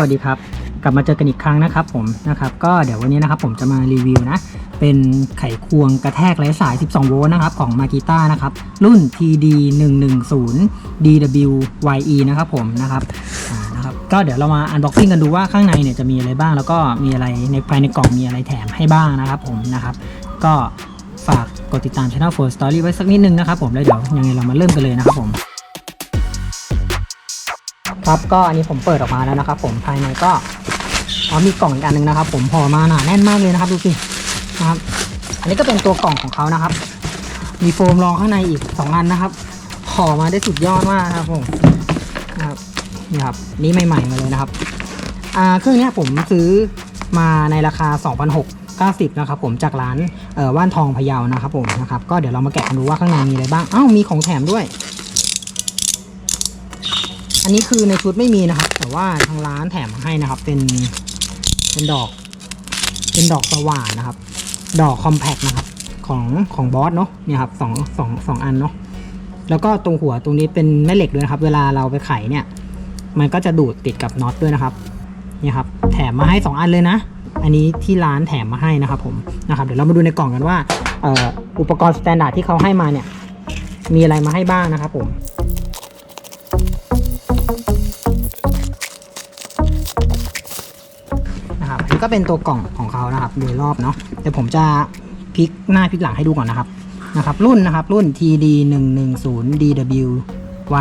วัสดีครับ กลับมาเจอกันอีกครั้งนะครับผมนะครับก็เดี๋ยววันนี้นะครับผมจะมารีวิวนะ เป็นไขควงกระแทกไร้สาย 12 โวลต์นะครับของ m a กิต้านะครับ รุ่น TD 110 DWYE นะครับผมนะครับนะครับก็เดี๋ยวเรามาอันบ็อกซิ่งกันดูว่าข้างในเนี่ยจะมีอะไรบ้าง แล้วก็มีอะไรในภายในกล่องมีอะไรแถมให้บ้างนะครับผมนะครับ ก็ฝากกดติดตาม Channel 4 Story ไว้สักนิดนึงนะครับผมแล้วเดี๋ยวยังไงเรามาเริ่มกันเลยนะครับผม ครับก็อันนี้ผมเปิดออกมาแล้วนะครับ ผมภายในก็อ๋อมีกล่องอีกอันหนึงนะครับ ผมห่อมาหนาแน่นมากเลยนะครับดูสินะครับ อันนี้ก็เป็นตัวกล่องของเขานะครับ มีโฟมรองข้างในอีกสองอันนะครับห่อมาได้สุดยอดมากครับผมนะครับนี่ครับนี่ใหม่ๆมาเลยนะครับอ่าเครื่องนี้ผมซื้อมาในราคา 2,690นะครับผมจากร้านเอ่อว่านทองพะเยานะครับผมนะครับก็เดี๋ยวเรามาแกะกันดูว่าข้างในมีอะไรบ้างอ้าวมีของแถมด้วย อันนี้คือในชุดไม่มีนะครับ แต่ว่าทางร้านแถมมาให้นะครับ เป็นเป็นดอก เป็นดอกสว่านนะครับ ดอกคอมแพคนะครับของของบอสเนาะเนี่ยครับสองสองสองอันเนาะแล้วก็ตรงหัวตรงนี้เป็นแม่เหล็กด้วยนะครับ เวลาเราไปไขเนี่ย มันก็จะดูดติดกับน็อตด้วยนะครับเนี่ยครับ แถมมาให้สองอันเลยนะ อันนี้ที่ร้านแถมมาให้นะครับผมนะครับ เดี๋ยวเรามาดูในกล่องกันว่าอ,อ,อุปกรณ์สแตนดาร์ดที่เขาให้มาเนี่ย มีอะไรมาให้บ้างนะครับผม นะครับนี่ก็เป็นตัวกล่องของเขานะครับโดยรอบเนาะเดี๋ยวผมจะพลิกหน้าพลิกหลังให้ดูก่อนนะครับนะครับรุ่นนะครับรุ่น TD 1 1 0 DW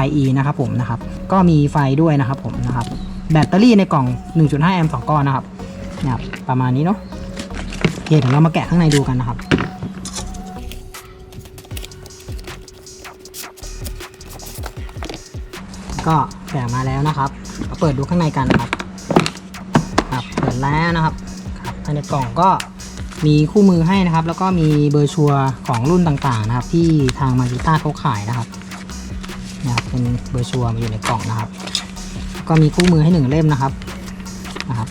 YE นะครับผมนะครับก็มีไฟด้วยนะครับผมนะครับแบตเตอรี่ในกล่อง 1.5 แอมป์2ก้อนนะครับนะครับประมาณนี้เนาะโอเคเดี๋ยวเรามาแกะข้างในดูกันนะครับก็แกะมาแล้วนะครับเปิดดูข้างในกันนะครับ แล้วนะครับภายในกล่องก็มีคู่มือให้นะครับ แล้วก็มีเบอร์ชัวร์ของรุ่นต่างๆนะครับ ที่ทางมาจิต้าเขาขายนะครับนะครับเป็นเบอร์ชัวร์มาอยู่ในกล่องนะครับ ก็มีคู่มือให้หนึ่งเล่มนะครับนะครับ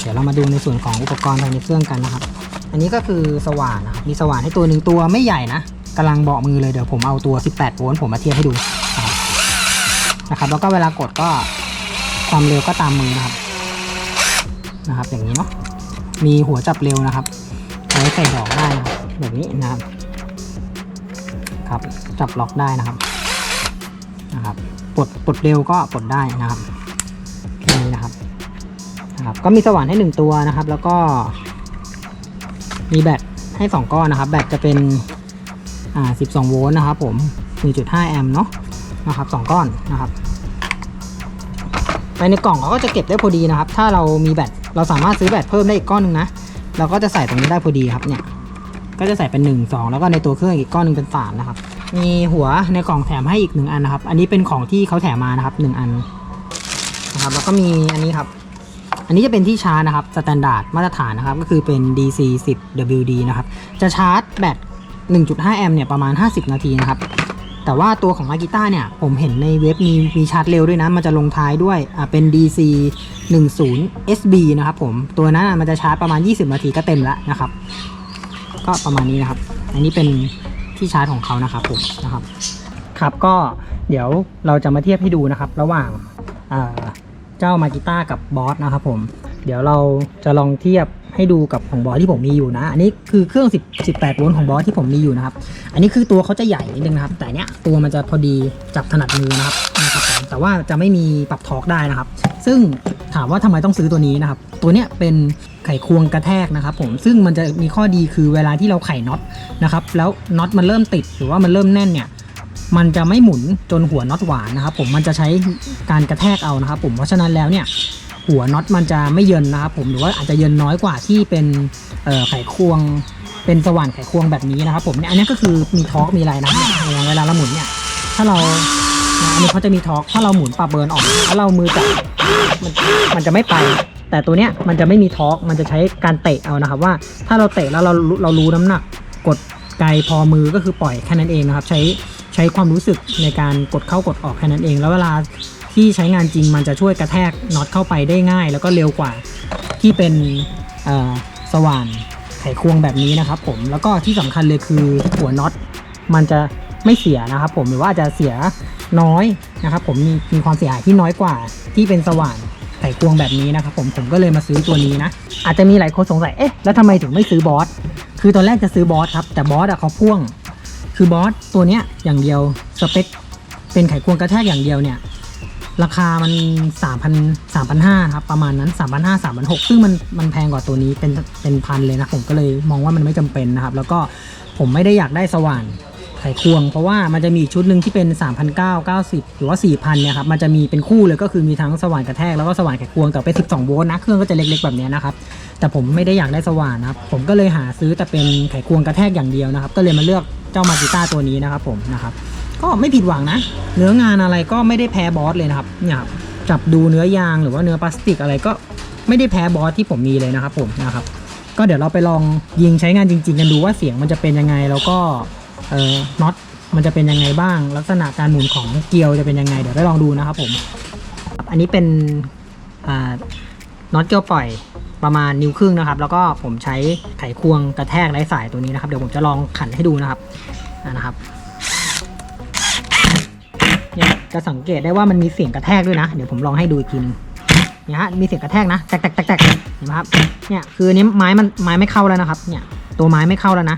เดี๋ยวเรามาดูในส่วนของอุปกรณ์ภายในเครื่องกันนะครับ อันนี้ก็คือสว่านนะครับมีสว่านให้ตัวหนึ่งตัวไม่ใหญ่นะกำลังเบาะมือเลยเดี๋ยวผมเอาตัว 18 โวลต์ผมมาเทียบให้ดูนะครับแล้วก็เวลากดก็ความเร็วก็ตามมือนะครับ นะครับ อย่างนี้เนาะมีหัวจับเร็วนะครับไว้ใส่ดอกได้นะแบบนี้นะครับครับจับล็อกได้นะครับนะครับปลดปลดเร็วก็ปลดได้นะครับแค่นี้นะครับนะครับ ก็มีสว่านให้หนึ่งตัวนะครับ แล้วก็มีแบตให้สองก้อนนะครับ แบตจะเป็นอ่า12 โวลต์นะครับ ผม1.5แอมป์เนาะนะครับสองก้อนนะครับไปในกล่องเขาก็จะเก็บได้พอดีนะครับ ถ้าเรามีแบต เราสามารถซื้อแบตเพิ่มได้อีกก้อนหนึ่งนะ เราก็จะใส่ตรงนี้ได้พอดีครับเนี่ย ก็จะใส่เป็น 1 2 แล้วก็ในตัวเครื่องอีกก้อนหนึ่งเป็น3นะครับ มีหัวในกล่องแถมให้อีก1อันนะครับ อันนี้เป็นของที่เขาแถมมานะครับ1อันนะครับ แล้วก็มีอันนี้ครับ อันนี้จะเป็นที่ชาร์จนะครับสแตนดาร์ดมาตรฐานนะครับ ก็คือเป็น DC 10 WD นะครับ จะชาร์จแบต1.5 แอมป์เนี่ยประมาณ 50 นาทีนะครับ แต่ว่าตัวของมากิต้าเนี่ย ผมเห็นในเว็บมีมีชาร์จเร็วด้วยนะ มันจะลงท้ายด้วยอ่าเป็น DC 10 SB นะครับผม ตัวนั้นมันจะชาร์จประมาณ 20 นาทีก็เต็มแล้วนะครับ ก็ประมาณนี้นะครับ อันนี้เป็นที่ชาร์จของเขานะครับผมนะครับ ครับก็เดี๋ยวเราจะมาเทียบให้ดูนะครับ ระหว่างอ่าเจ้ามากิต้ากับบอสนะครับผม เดี๋ยวเราจะลองเทียบให้ดูกับของบอสที่ผมมีอยู่นะ อันนี้คือเครื่อง10 18โวลต์ของบอสที่ผมมีอยู่นะครับ อันนี้คือตัวเขาจะใหญ่นิดนึงนะครับ แต่เนี้ยตัวมันจะพอดีจับถนัดมือนะครับนะครับแต่ว่าจะไม่มีปรับทอร์กได้นะครับ ซึ่งถามว่าทำไมต้องซื้อตัวนี้นะครับ ตัวเนี้ยเป็นไขควงกระแทกนะครับผม ซึ่งมันจะมีข้อดีคือเวลาที่เราไขน็อตนะครับ แล้วน็อตมันเริ่มติดหรือว่ามันเริ่มแน่นเนี่ยมันจะไม่หมุนจนหัวน็อตหวานนะครับผมมันจะใช้การกระแทกเอานะครับผมเพราะฉะนั้นแล้วเนี่ย หัวน็อตมันจะไม่เยินนะครับผมหรือว่าอาจจะเยินน้อยกว่าที่เป็นไขควงเป็นสว่านไขควงแบบนี้นะครับผมเนี่ยอันนี้ก็คือมีทอร์กมีอะไรนะอย่างเวลาเราหมุนเนี่ยถ้าเราอันนี้เขาจะมีทอร์กถ้าเราหมุนปรับเบิร์นออกถ้าเรามือจับมันมันจะไม่ไป แต่ตัวเนี้ยมันจะไม่มีทอร์กมันจะใช้การเตะเอานะครับว่าถ้าเราเตะแล้วเราเรารู้น้ำหนักกดไกลพอมือก็คือปล่อยแค่นั้นเองนะครับ ใช้ใช้ความรู้สึกในการกดเข้ากดออกแค่นั้นเอง แล้วเวลา ที่ใช้งานจริงมันจะช่วยกระแทกน็อตเข้าไปได้ง่าย แล้วก็เร็วกว่าที่เป็นสว่านไขควงแบบนี้นะครับผมแล้วก็ที่สำคัญเลยคือหัวน็อตมันจะไม่เสียนะครับผมหรือว่าจจะเสียน้อยนะครับผมมีมีความเสียหายที่น้อยกว่าที่เป็นสว่านไขควงแบบนี้นะครับผมผมก็เลยมาซื้อตัวนี้นะ อาจจะมีหลายคนสงสัยเอ๊ะแล้วทำไมถึงไม่ซื้อบอสคือตอนแรกจะซื้อบอสครับแต่บอสอะเขาพ่วง คือบอสตัวเนี้ยอย่างเดียวสเปคเป็นไขควงกระแทกอย่างเดียวเนี่ย ราคามัน3,000 3,500ครับประมาณนั้น 3,500 3,600ซึ่งมันมันแพงกว่าตัวนี้เป็นเป็นพันเลยนะ ผมก็เลยมองว่ามันไม่จำเป็นนะครับ แล้วก็ผมไม่ได้อยากได้สว่านไขควง เพราะว่ามันจะมีชุดหนึ่งที่เป็น 3,900 90 หรือว่า 4,000 เนี่ยครับ มันจะมีเป็นคู่เลยก็คือมีทั้งสว่านกระแทกแล้วก็สว่านไขควงแต่เป็น 12 โวลต์นะ เครื่องก็จะเล็กๆแบบนี้นะครับ แต่ผมไม่ได้อยากได้สว่านนะครับ ผมก็เลยหาซื้อแต่เป็นไขควงกระแทกอย่างเดียวนะครับ ก็เลยมาเลือกเจ้ามากิต้าตัวนี้นะครับผมนะครับ ก็ไม่ผิดหวังนะ เนื้องานอะไรก็ไม่ได้แพ้บอสเลยนะครับเนี่ยครับจับดูเนื้อยางหรือว่าเนื้อพลาสติกอะไรก็ไม่ได้แพ้บอสที่ผมมีเลยนะครับผมนะครับ ก็เดี๋ยวเราไปลองยิงใช้งานจริง ๆ กันดูว่าเสียงมันจะเป็นยังไงแล้วก็เอ่อน็อตมันจะเป็นยังไงบ้าง ลักษณะการหมุนของเกลียวจะเป็นยังไงเดี๋ยวไปลองดูนะครับผม อันนี้เป็นอ่าน็อตเกลียวปล่อยประมาณนิ้วครึ่งนะครับ แล้วก็ผมใช้ไขควงกระแทกไร้สายตัวนี้นะครับ เดี๋ยวผมจะลองขันให้ดูนะครับนะครับ เนี่ยจะสังเกตได้ว่ามันมีเสียงกระแทกด้วยนะ เดี๋ยวผมลองให้ดูอีกทีนึงเนี่ยฮะมีเสียงกระแทกนะแตกแตกแตกแตกเห็นไหมครับเนี่ยคืออันนี้ไม้มันไม้ไม่เข้าแล้วนะครับ เนี่ยตัวไม้ไม่เข้าแล้วนะ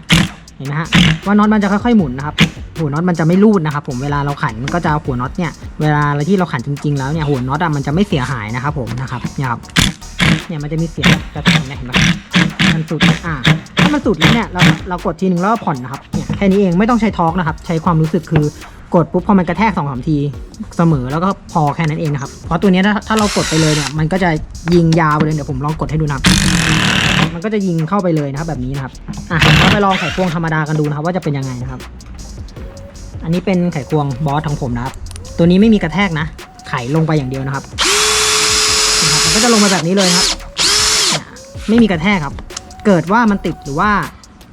เห็นไหมฮะว่าน็อตมันจะค่อยๆหมุนนะครับหัวน็อตมันจะไม่รูดนะครับผมเวลาเราขันก็จะเอาหัวน็อตเนี่ยเวลาเราที่เราขันจริง ๆ แล้วเนี่ยหัวน็อตอะมันจะไม่เสียหายนะครับผมนะครับเนี่ยครับเนี่ยมันจะมีเสียงกระแทกเนี่ยเห็นไหมมันสุดอ่าถ้ามันสุดแล้วเนี่ยเราเรากดทีหนึ่งแล้วผ่อนนะครับเนี่ยแค่นี้เองไม่ต้องใช้ทอร์กนะครับ ใช้ความรู้สึกคือ กดปุ๊บพอมันกระแทกสองสามทีเสมอแล้วก็พอแค่นั้นเองนะครับ เพราะตัวนี้ถ้าถ้าเรากดไปเลยเนี่ยมันก็จะยิงยาวไปเลยเดี๋ยวผมลองกดให้ดูนะครับมันก็จะยิงเข้าไปเลยนะครับแบบนี้นะครับอะเราไปลองไขควงธรรมดากันดูนะครับ ว่าจะเป็นยังไงนะครับ อันนี้เป็นไขควงบอสของผมนะครับ ตัวนี้ไม่มีกระแทกนะ ไขลงไปอย่างเดียวนะครับนะครับมันก็จะลงมาแบบนี้เลยครับเนี่ยไม่มีกระแทกครับ เกิดว่ามันติดหรือว่า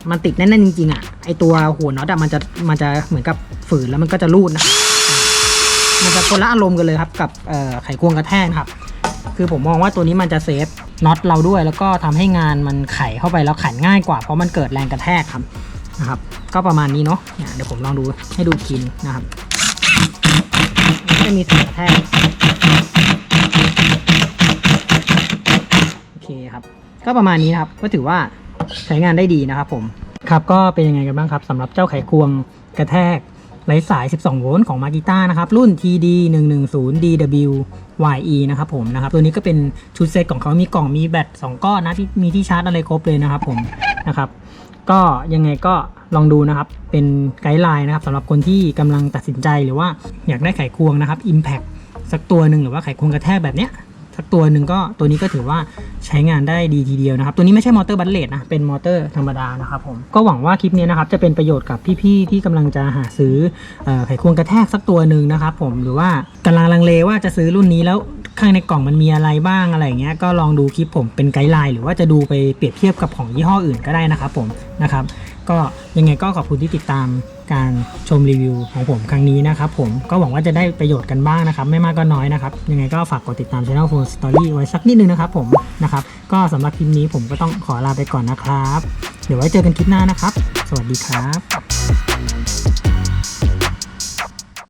มันติดแน่นๆจริงๆอะไอตัวหัวน็อตอะมันจะมันจะเหมือนกับ ฝืนแล้วมันก็จะรูดนะมันจะคนละอารมณ์กันเลยครับกับไขควงกระแทกครับ คือผมมองว่าตัวนี้มันจะเซฟน็อตเราด้วย แล้วก็ทำให้งานมันไขเข้าไปแล้วขันง่ายกว่าเพราะมันเกิดแรงกระแทกครับนะครับ ก็ประมาณนี้เนาะเดี๋ยวผมลองดูให้ดูกทีนนะครับมันจะมีเสียงกระแทกโอเคครับ ก็ประมาณนี้นะครับก็ถือว่าใช้งานได้ดีนะครับผมครับก็เป็นยังไงกันบ้างครับสำหรับเจ้าไขควงกระแทก ไร้สาย 12 โวลต์ของมากิต้านะครับ รุ่น TD 110 DW YE นะครับผมนะครับ ตัวนี้ก็เป็นชุดเซตของเขามีกล่องมีแบต2ก้อนนะที่มีที่ชาร์จอะไรครบเลยนะครับผมนะครับ ก็ยังไงก็ลองดูนะครับ เป็นไกด์ไลน์นะครับสำหรับคนที่กำลังตัดสินใจหรือว่าอยากได้ไขควงนะครับ Impact สักตัวหนึ่งหรือว่าไขควงกระแทกแบบเนี้ย สักตัวหนึ่งก็ตัวนี้ก็ถือว่าใช้งานได้ดีทีเดียวนะครับ ตัวนี้ไม่ใช่มอเตอร์บัตเลตนะ เป็นมอเตอร์ธรรมดานะครับผม ก็หวังว่าคลิปนี้นะครับจะเป็นประโยชน์กับพี่ๆที่กำลังจะหาซื้อไขควงกระแทกสักตัวหนึ่งนะครับผม หรือว่ากำลังลังเลว่าจะซื้อรุ่นนี้แล้วข้างในกล่องมันมีอะไรบ้างอะไรเงี้ย ก็ลองดูคลิปผมเป็นไกด์ไลน์หรือว่าจะดูไปเปรียบเทียบกับของยี่ห้ออื่นก็ได้นะครับผมนะครับ ก็ยังไงก็ขอบคุณที่ติดตามการชมรีวิวของผมครั้งนี้นะครับผมก็หวังว่าจะได้ประโยชน์กันบ้างนะครับ ไม่มากก็น้อยนะครับ ยังไงก็ฝากกดติดตาม Channel Phone Story ไว้สักนิดนึงนะครับผมนะครับ ก็สำหรับคลิปนี้ผมก็ต้องขอลาไปก่อนนะครับ เดี๋ยวไว้เจอกันคลิปหน้านะครับ สวัสดีครับ